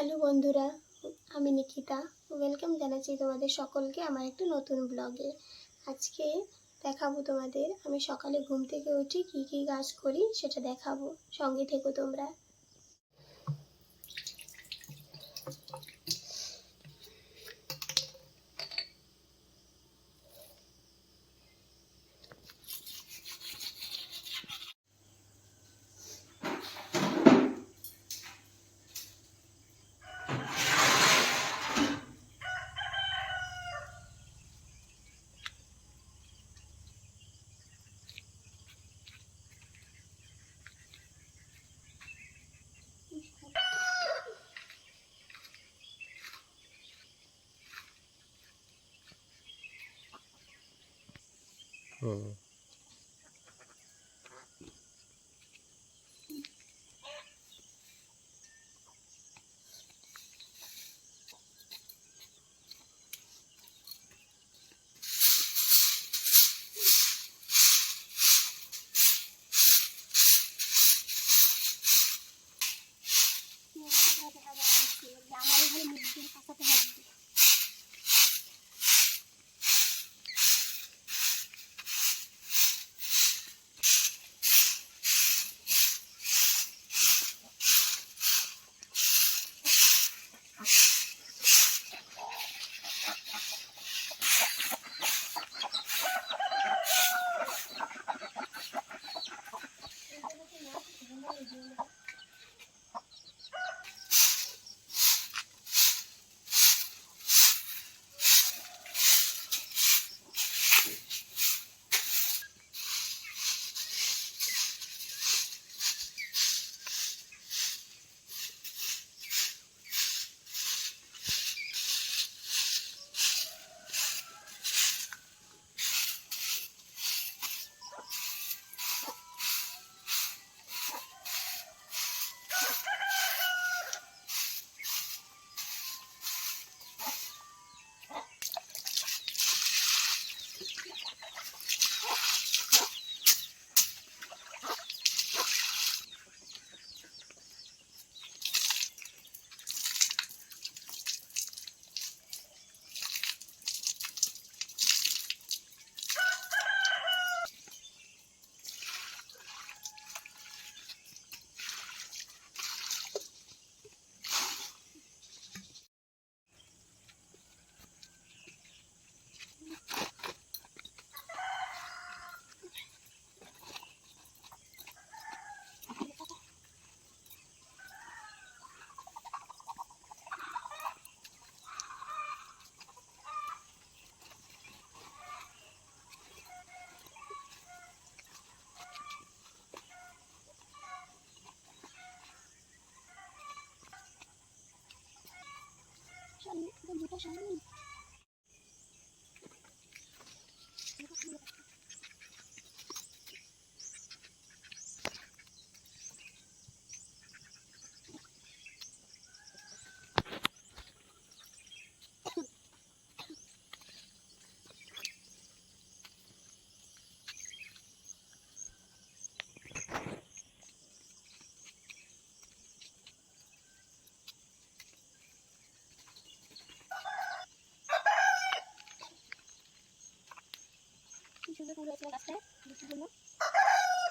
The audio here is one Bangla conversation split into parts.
হ্যালো বন্ধুরা, আমি নিকিতা। ওয়েলকাম জানাচ্ছি তোমাদের সকলকে আমার একটা নতুন ব্লগে। আজকে দেখাবো তোমাদের, আমি সকালে ঘুম থেকে উঠি কি কি কাজ করি সেটা দেখাবো। সঙ্গে থেকো তোমরা। হুম কি সুন্দর ফুল হয়েছিল গাছটায় বৃষ্টির জন্য।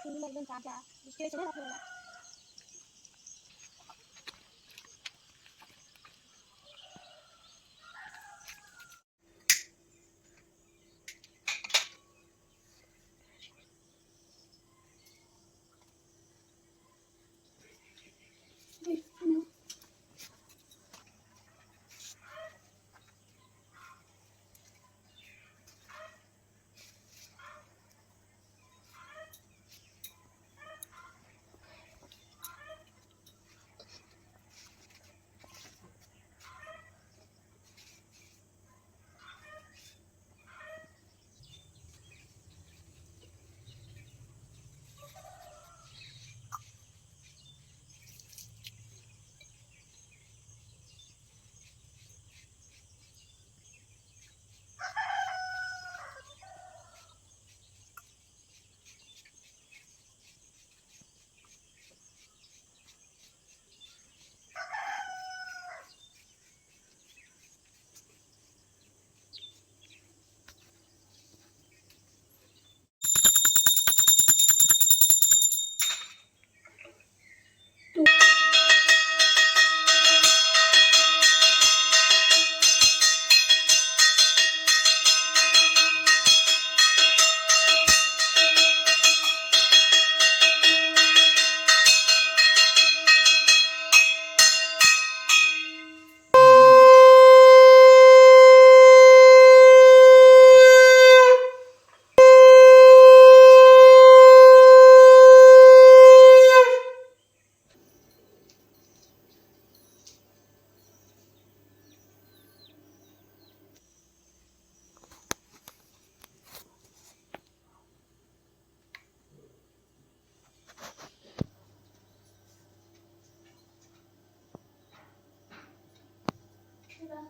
সুন্দর একদম তাজা বৃষ্টি হয়েছিল রাত্রেবেলা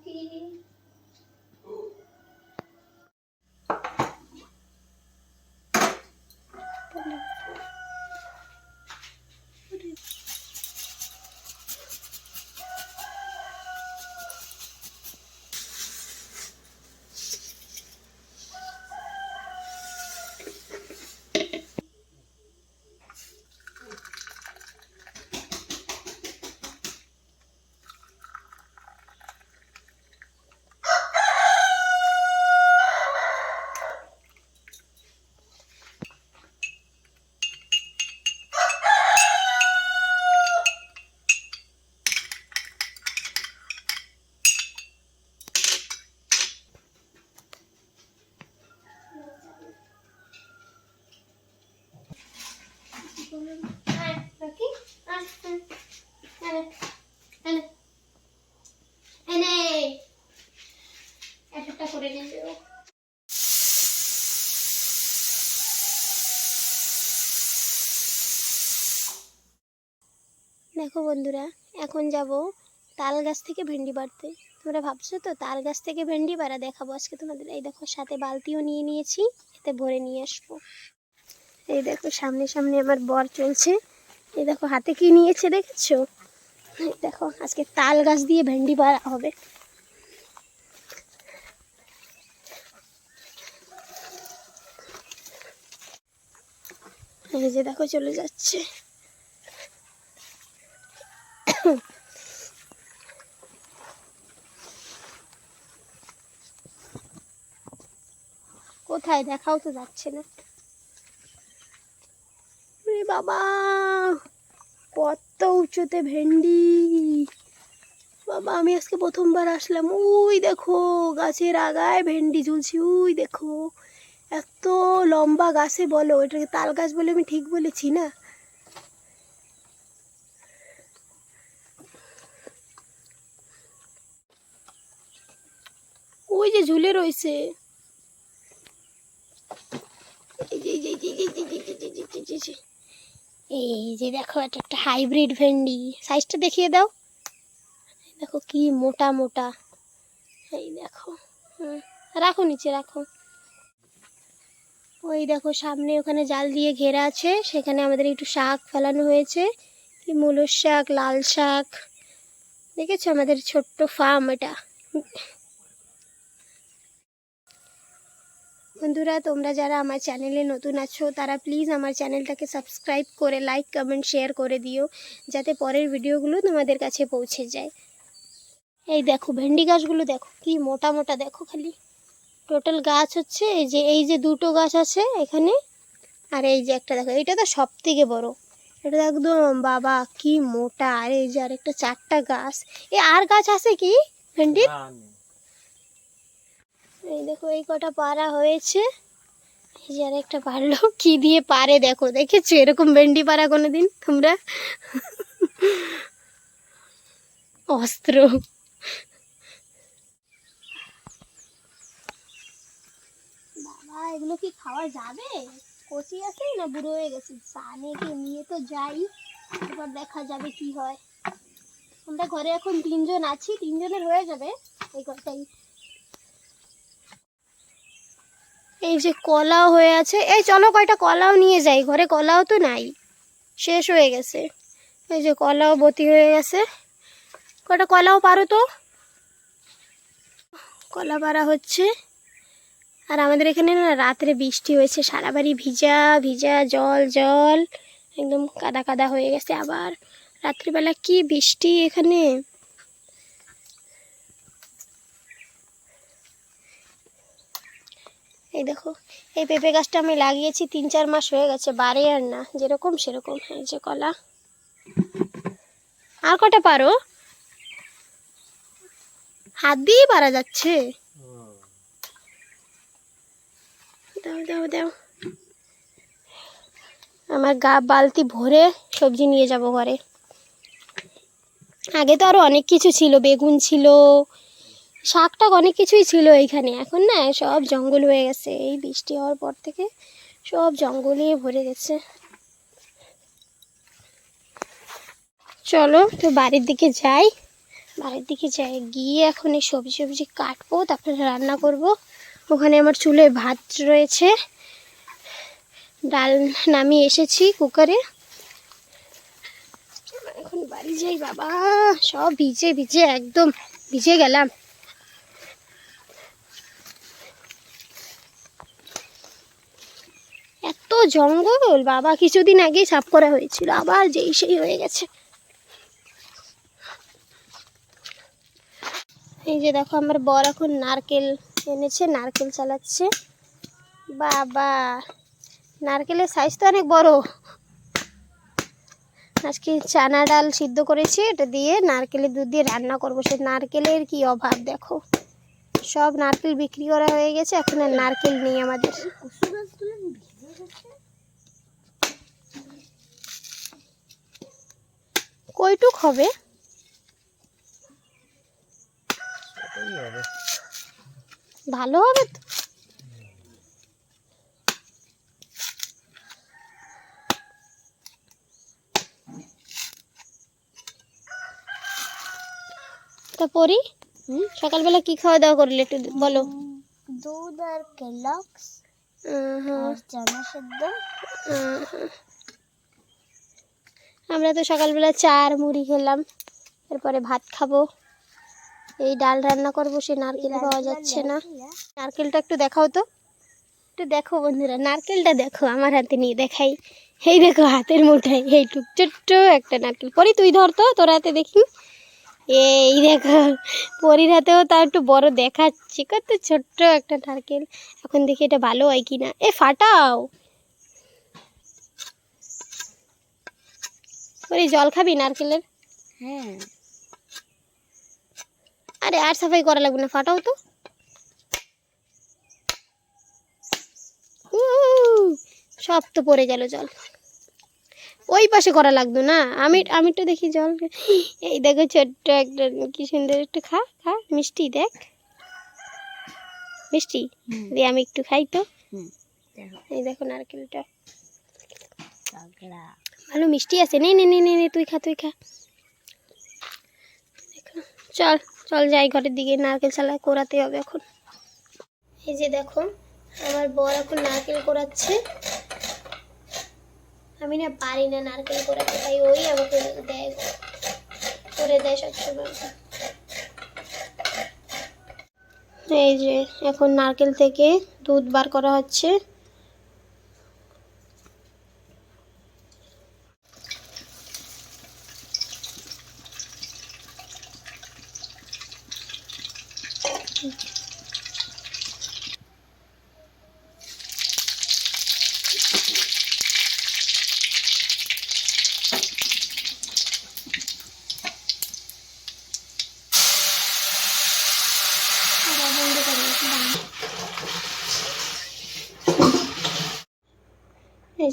滴 দেখো বন্ধুরা, এখন যাব তাল গাছ থেকে ভেন্ডি পাড়তে তোমরা ভাবছ তো, তাল গাছ থেকে ভেন্ডি পাড়া দেখাবো। আজকে তোমাদের, এই দেখো, সাথে বালতিও নিয়ে নিয়েছি, এতে ভরে নিয়ে আসব। এই দেখো, সামনে সামনে আমার বর চলছে। এই দেখো, হাতে কি নিয়েছে দেখেছ? দেখো, আজকে তাল গাছ দিয়ে ভেন্ডি পাড়া হবে। এই যে দেখো, চলে যাচ্ছে। কোথায়? দেখাও তো যাচ্ছে না। বাবা! কত উঁচুতে ভেন্ডি! বাবা, আমি আজকে প্রথমবার আসলাম। ওই দেখো, গাছের আগায় ভেন্ডি ঝুলছি। ওই দেখো, এত লম্বা গাছে বলো, এটাকে তাল গাছ বলে আমি ঠিক বলেছি না? ওই যে ঝুলে রয়েছে এই যে দেখো এটা একটা হাইব্রিড ভেন্ডি সাইজটা দেখিয়ে দাও দেখো কি মোটা মোটা এই দেখো রাখো নিচে রাখো ওই দেখো সামনে ওখানে জাল দিয়ে ঘেরা আছে সেখানে আমাদের একটু শাক ফেলানো হয়েছে কি মূলর শাক লাল শাক দেখেছ আমাদের ছোট্ট ফার্ম এটা বন্ধুরা, তোমরা যারা আমার চ্যানেলে নতুন আছো, তারা প্লিজ আমার চ্যানেলটাকে সাবস্ক্রাইব করে লাইক কমেন্ট শেয়ার করে দিও, যাতে পরের ভিডিওগুলো তোমাদের কাছে পৌঁছে যায়। এই দেখো, ভেন্ডি গাছগুলো দেখো, কি মোটা মোটা দেখো খালি। টোটাল গাছ হচ্ছে এই যে এই যে দুটো গাছ আছে এখানে, আর এই যে একটা দেখো, এটা তো সব থেকে বড়। এটা একদম, বাবা, কি মোটা। আর এই যে আরেকটা চারটা গাছ। এ, আর গাছ আছে কি, ভেন্ডির? এই দেখো, এই কটা পাড়া হয়েছে। এই যে আরেকটা পারল কি দিয়ে পারে দেখো, দেখেছ? এরকম ভেন্ডি পাড়া কোনোদিন তোমরা? অস্ত্র। বাবা, এগুলো কি খাওয়া যাবে? কচি আছে না বুড়ো হয়ে গেছে? সানেকে নিয়ে তো যাই। এবার দেখা যাবে কি হয়। আমরা ঘরে এখন তিনজন আছি, তিনজনের হয়ে যাবে। এই কটাই। এই যে কলাও হয়ে আছে। এই চলো কয়টা কলাও নিয়ে যাই। ঘরে কলাও তো নাই। শেষ হয়ে গেছে। এই যে কলাও বতি হয়ে গেছে। কয়টা কলাও পারো তো? কলা পারা হচ্ছে। আর আমাদের এখানে না রাত্রে বৃষ্টি হয়েছে, সারা বাড়ি ভিজা ভিজা, জল জল, একদম কাদা কাদা হয়ে গেছে আবার। রাত্রিবেলা কি বৃষ্টি এখানে? এই দেখো, এই পেঁপে গাছটা আমি লাগিয়েছি তিন চার মাস হয়ে গেছে, বাড়ে আর না, যেরকম সেরকম এই যে কলা। আর কটা পারো? হাত দিয়েই পারা যাচ্ছে। দাও দাও দাও। আমার গা বালতি ভরে সবজি নিয়ে যাব ঘরে। আগে তো আরও অনেক কিছু ছিল, বেগুন ছিল শাক টাক অনেক কিছুই ছিল এইখানে এখন না সব জঙ্গল হয়ে গেছে। এই বৃষ্টি হওয়ার পর থেকে সব জঙ্গলে ভরে গেছে। চলো তো বাড়ির দিকে যাই। বাড়ির দিকে যাই, গিয়ে এখন এই সবজি সবজি কাটবো, তারপরে রান্না করব। ওখানে আমার চুলে ভাত রয়েছে। ডাল নামিয়ে এসেছি কুকারে। এখন বাড়ি যাই, বাবা। সব ভিজে ভিজে একদম ভিজে গেলাম এত জঙ্গল? বাবা কিছুদিন আগেই সাফ করা হয়েছিল, আবার যেই সেই হয়ে গেছে। এই যে দেখো, আমার বর এখন নারকেল এনেছে, নারকেল চালাচ্ছে। বাবা, নারকেলের সাইজ তো অনেক বড়। আজকে চানা ডাল সিদ্ধ করেছি, এটা দিয়ে নারকেলের দুধ দিয়ে রান্না করব। সে নারকেলের কি অভাব, দেখো। সব নারকেল বিক্রি করা হয়ে গেছে, এখন আর নারকেল নেই আমাদের। কইটুক হবে? ভালো হবে তো? সকালবেলা কি খাওয়া দাওয়া করলে একটু বলো। দুধ আর কেলক্স। হ্যাঁ, হ্যাঁ। আমরা তো সকালবেলা চা আর মুড়ি খেলাম এরপরে ভাত খাব। এই ডাল রান্না করব সে নারকেল পাওয়া যাচ্ছে না। নারকেলটা একটু দেখাও তো। একটু দেখো বন্ধুরা নারকেলটা দেখো আমার হাতে নিয়ে দেখাই। এই দেখো হাতের মুঠায় এইটুক ছোট্ট একটা নারকেল। পরি তুই ধর তো তোর হাতে দেখি। এই দেখো পরির হাতেও তার একটু বড় দেখাচ্ছে। কত ছোট্ট একটা নারকেল। এখন দেখি এটা ভালো হয় কি না এ ফাটাও। পরি জল খাবি নারকেলের? হ্যাঁ। আরে আর সাফাই করা লাগবে না ফাটাও তো। সব তো পড়ে গেল জল। ওই পাশে করা লাগতো না। আমি আমি তো দেখি জল। এই দেখো ছোট্ট একটা কি সুন্দর একটু খা খা মিষ্টি দেখ। মিষ্টি? দিয়ে আমি একটু খাই তো। এই দেখো নারকেলটা। ভালো মিষ্টি আছে। নে নে নে নে তুই খা তুই খা। দেখো, চল চল যাই ঘরের দিকে। নারকেল ছালা কোরাতে হবে এখন। এই যে দেখো আমার বর এখন নারকেল কোরাচ্ছে। আমি না পারি না নারকেল করে তাই ওই আমাকে দেয়। করে দেয় সবসময়। এই যে, এখন নারকেল থেকে দুধ বার করা হচ্ছে।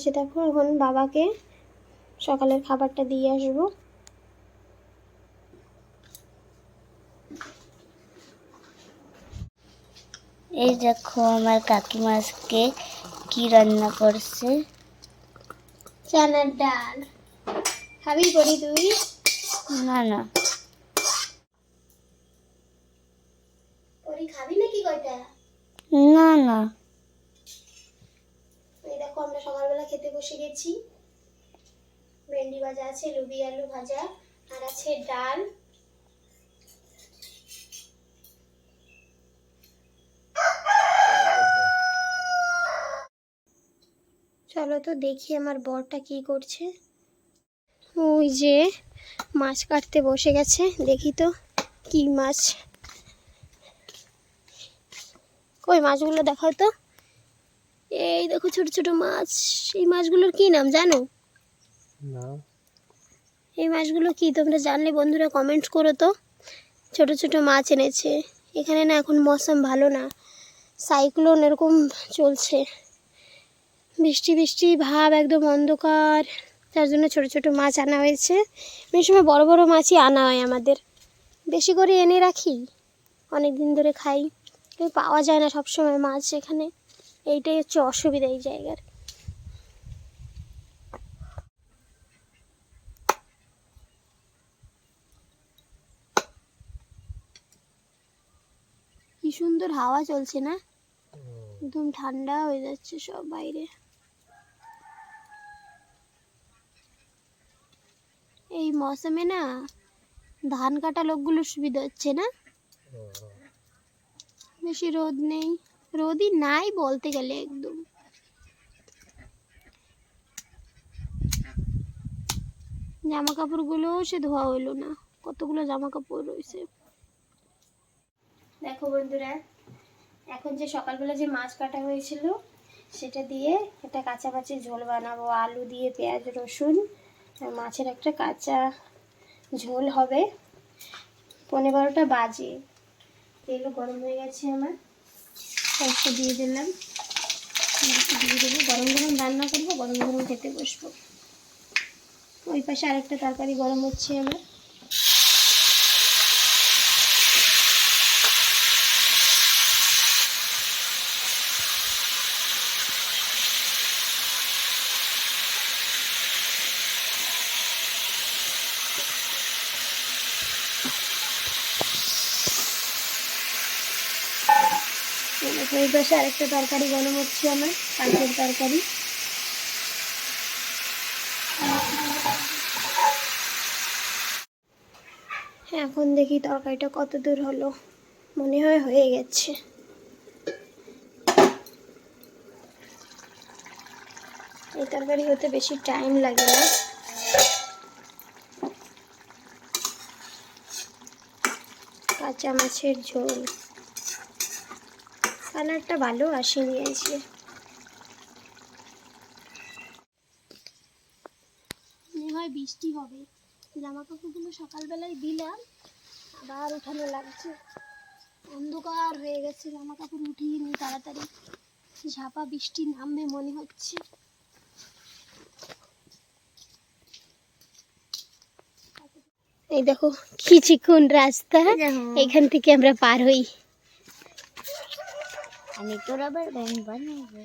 যে দেখো এখন বাবাকে সকালের খাবারটা দিয়ে আসব। এই দেখো আমার কাকিমা আজকে কি রান্না করছে? চানার ডাল। খাবি করি তুই? না না করি খাবি নাকি কয়টা না না এই দেখো, আমরা সকালবেলা খেতে বসে গেছি। ভেন্ডি ভাজা আছে লুবি আলু ভাজা, আর আছে ডাল। চলো তো দেখি আমার বরটা কি করছে। ওই যে মাছ কাটতে বসে গেছে, দেখি তো কি মাছ। কই মাছগুলো দেখাও তো। এই দেখো ছোট ছোট মাছ। এই মাছগুলোর কি নাম জানো? না। এই মাছগুলো কি? তোমরা জানলে বন্ধুরা কমেন্ট করো তো। ছোট ছোট মাছ এনেছে। এখানে না এখন মৌসুম ভালো না। সাইক্লোন এরকম চলছে। বৃষ্টি বৃষ্টি ভাব একদম অন্ধকার। তার জন্য ছোট ছোট মাছ আনা হয়েছে। এই সময় বড় বড় মাছই আনা হয় আমাদের। বেশি করে এনে রাখি। অনেক দিন ধরে খাই। পাওয়া যায় না সব সময় মাছ এখানে। এইটাই হচ্ছে অসুবিধা এই জায়গার। কি সুন্দর হাওয়া চলছে না? একদম ঠান্ডা হয়ে যাচ্ছে সব বাইরে। এই মৌসুমে না ধান কাটা লোকগুলোর সুবিধা হচ্ছে না। বেশি রোদ নেই। রোদই নাই বলতে গেলে একদম। জামা কাপড়গুলোও সে ধোয়া হইল না, কতগুলো জামা কাপড় রয়েছে। দেখো বন্ধুরা, এখন যে সকালবেলা যে মাছ কাটা হয়েছিল, সেটা দিয়ে একটা কাঁচা মাছের ঝোল বানাবো, আলু দিয়ে পেঁয়াজ, রসুন মাছের একটা কাঁচা ঝোল হবে। পনেরো বারোটা বাজে, তেলও গরম হয়ে গেছে আমার। সরষে দিয়ে দিলাম। দিয়ে দেবো গরম গরম রান্না করব, গরম গরম খেতে বসবো। ওই পাশে আরেকটা তরকারি গরম হচ্ছে আমার ওই পাশে আরেকটা তরকারি গরম হচ্ছে আমার কাঁচের তরকারি। এখন দেখি তরকারিটা কত দূর হলো। মনে হয় হয়ে গেছে। এই তরকারি হতে বেশি টাইম লাগে না। কাঁচা মাছের ঝোল। কালারটা ভালো আসেনি আজকে। মনে হয় বৃষ্টি হবে। জামা কাপড়গুলো সকালবেলায় দিলাম আবার উঠানো লাগছে। অন্ধকার হয়ে গেছে জামা কাপড় উঠিয়ে নি তাড়াতাড়ি। ঝাপা বৃষ্টি নামবে মনে হচ্ছে। এই দেখো কি চিকন রাস্তা এখান থেকে আমরা পার হই। আমি তো রাবার ব্যান্ড বানাবো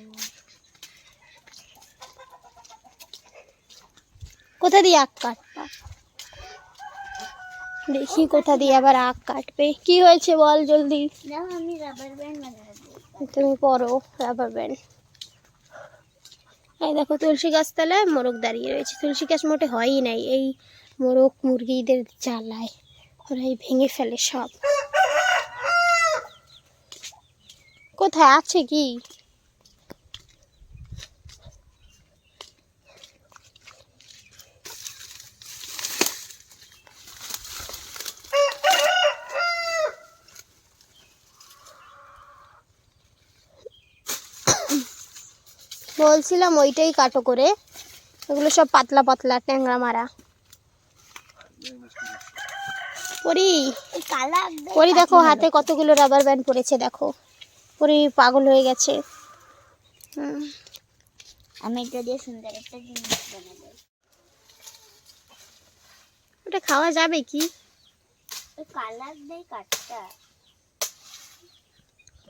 কোথা দিয়ে আখ কাটবা? দেখি কোথা দিয়ে আবার আখ কাটবে। কি হয়েছে বল জলদি। না আমি রাবার ব্যান্ড বানাবো তুমি পরো রাবার ব্যান্ড এই দেখো তুলসী গাছতলায় মোরগ দাঁড়িয়ে রয়েছে। তুলসী গাছ মোটে হয়ই নাই এই মোরগ মুরগিদের জ্বালায়। ওরা এই ভেঙে ফেলে সব। কোথায়? আছে কি? বলছিলাম ওইটাই কাটো করে। এগুলো সব পাতলা পাতলা ট্যাংরা মারা। পরি পরি দেখো হাতে কতগুলো রাবার ব্যান্ড পড়েছে দেখো। পরি পাগল হয়ে গেছে। আমি এটা দিয়ে সুন্দর একটা জিনিস বানাবো। ওটা খাওয়া যাবে কি? কালার দেয় কাঠটা।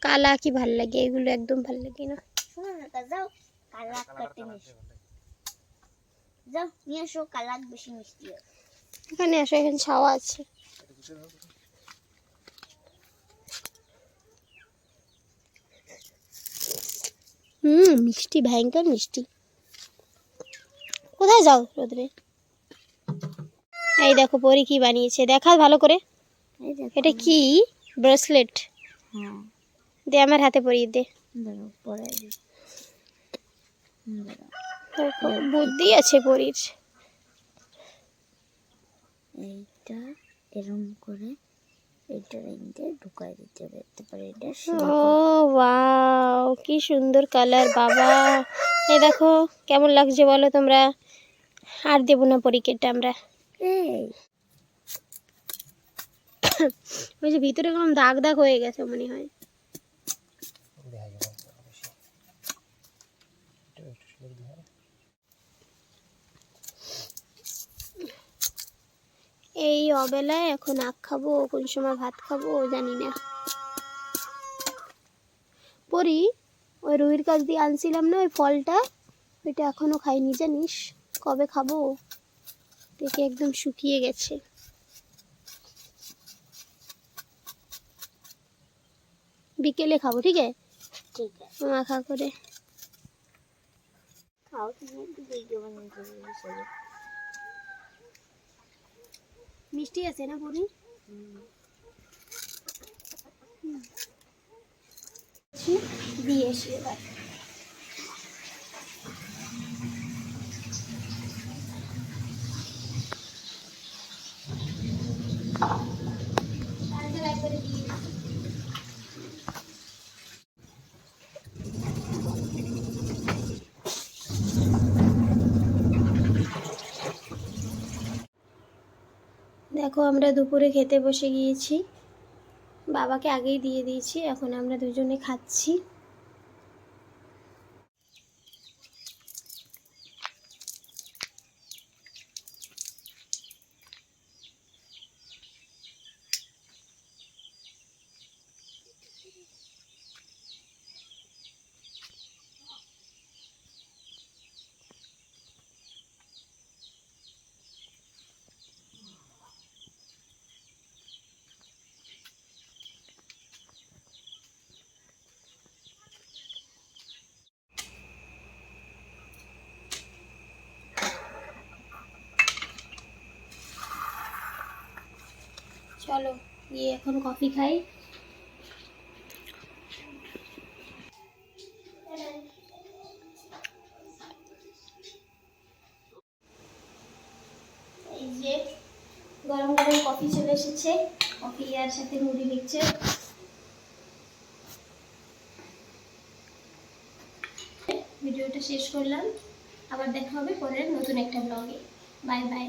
কালা কি ভালো লাগে? এগুলো একদম ভালো লাগে না। শোনো না তা যাও কালার কাটে মিষ্টি যাও নিয়ে এসো কালার বেশি মিষ্টি এখানে আসো এখানে ছাওয়া আছে। হুম মিষ্টি ভয়ঙ্কর মিষ্টি। কোথায় যাও রোদ্রে? এই দেখো পরি কি বানিয়েছে দেখা ভালো করে। এটা কি? ব্রেসলেট। হ্যাঁ। দে আমার হাতে পরিয়ে দে। বুদ্ধি আছে পরির। এইটা এরম করে এইটা রেঞ্জে ঢুকাই দিতে হবে। তারপরে এটা ও ওয়াও কি সুন্দর কালার বাবা। এই দেখো কেমন লাগছে বলো তোমরা? আর দেবো না পরীক্ষাটা আমরা। এই। ওই যে ভিতরে কেমন দাগ দাগ হয়ে গেছে মনে হয় দেখা যাবে না বেশি। একটু একটু সুন্দর দেখা যায়। এই অবেলায় এখন আখ খাব কোন সময় ভাত খাব জানি না। পরি ওই রুইর কাছ দিয়ে আনছিলাম না ওই ফলটা? ওইটা এখনও খাইনি জানিস? কবে খাব? দেখে একদম শুকিয়ে গেছে। বিকেলে খাব ঠিক আছে? ঠিক আছে। মাখা করে। খাও তুমি একটু ভিডিও মিষ্টি আছে না পুরি দিয়ে এসি এবার। দেখো আমরা দুপুরে খেতে বসে গিয়েছি। বাবাকে আগেই দিয়ে দিয়েছি এখন আমরা দুজনে খাচ্ছি। চলো, গিয়ে এখন কফি খাই। গরম গরম কফি চলে এসেছে। কফি আর সাথে মুড়ি দিচ্ছে ভিডিওটা শেষ করলাম। আবার দেখা হবে পরের নতুন একটা ব্লগে বাই বাই।